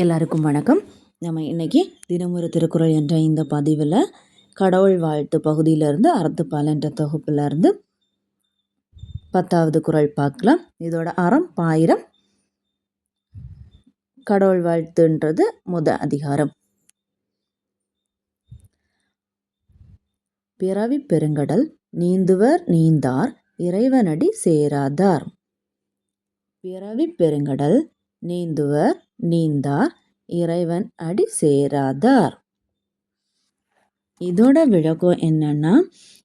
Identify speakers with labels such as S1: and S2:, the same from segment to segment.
S1: எல்லாருக்கும் வணக்கம். நம்ம இன்னைக்கு தினமொரு திருக்குறள் என்ற இந்த பதிவில் கடவுள் வாழ்த்து பகுதியிலேருந்து அறத்துப்பால் என்ற தொகுப்பிலிருந்து பத்தாவது குறள் பார்க்கலாம். இதோட அறம் பாயிரம். கடவுள் வாழ்த்துன்றது முத அதிகாரம். பிறவி பெருங்கடல் நீந்துவர் நீந்தார் இறைவனடி சேராதார். பிறவி பெருங்கடல் நீந்துவர் நீந்தார் இறைவன் அடி சேராதார். இதோட விளக்கம் என்னன்னா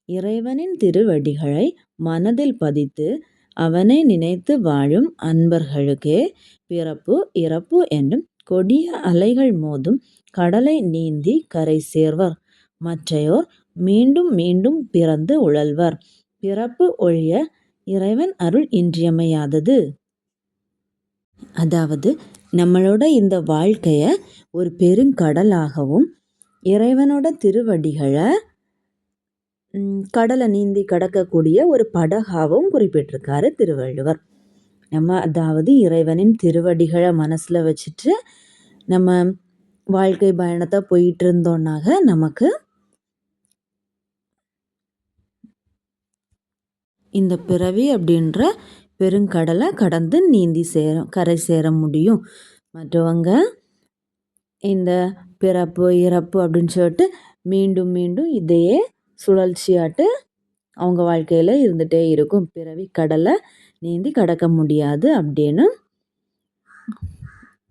S1: இறைவனின் திருவடிகளை மனதில் பதித்து அவனை நினைத்து வாழும் அன்பர்களுக்கே பிறப்பு இறப்பு என்னும் கொடிய அலைகள் மோதும் கடலை நீந்தி கரை சேர்வர். மற்றையோர் மீண்டும் மீண்டும் பிறந்து உழல்வர். பிறப்பு ஒழிய இறைவன் அருள் இன்றியமையாதது. அதாவது நம்மளோட இந்த வாழ்க்கையை ஒரு பெருங்கடலாகவும் இறைவனோட திருவடிகளை கடலை நீந்தி கடக்கக்கூடிய ஒரு படகாகவும் குறிப்பிட்டிருக்காரு திருவள்ளுவர். நம்ம அதாவது இறைவனின் திருவடிகளை மனசில் வச்சுட்டு நம்ம வாழ்க்கை பயணத்தை போயிட்டு இருந்தோன்னாக நமக்கு இந்த பிறவி அப்படின்ற பெருங்கடலை கடந்து நீந்தி சேர கரை சேர முடியும். மற்றவங்க இந்த பிறப்பு இறப்பு அப்படின்னு சொல்லிட்டு மீண்டும் மீண்டும் இதையே சுழற்சியாட்டு அவங்க வாழ்க்கையில் இருந்துகிட்டே இருக்கும். பிறவி கடலை நீந்தி கடக்க முடியாது அப்படின்னு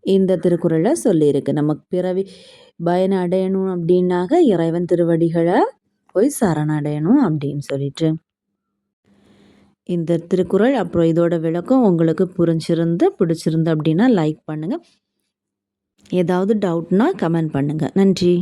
S1: இந்த திருக்குறளில் சொல்லியிருக்கு. நமக்கு பிறவி பயனை அடையணும் அப்படின்னாக இறைவன் திருவடிகளை போய் சரணடையணும் அப்படின்னு சொல்லிட்டு. இந்த திருக்குறள் அப்புறம் இதோட விளக்கம் உங்களுக்கு புரிஞ்சிருந்து பிடிச்சிருந்து அப்படின்னா லைக் பண்ணுங்கள் ஏதாவது டவுட்னா கமெண்ட் பண்ணுங்கள் நன்றி.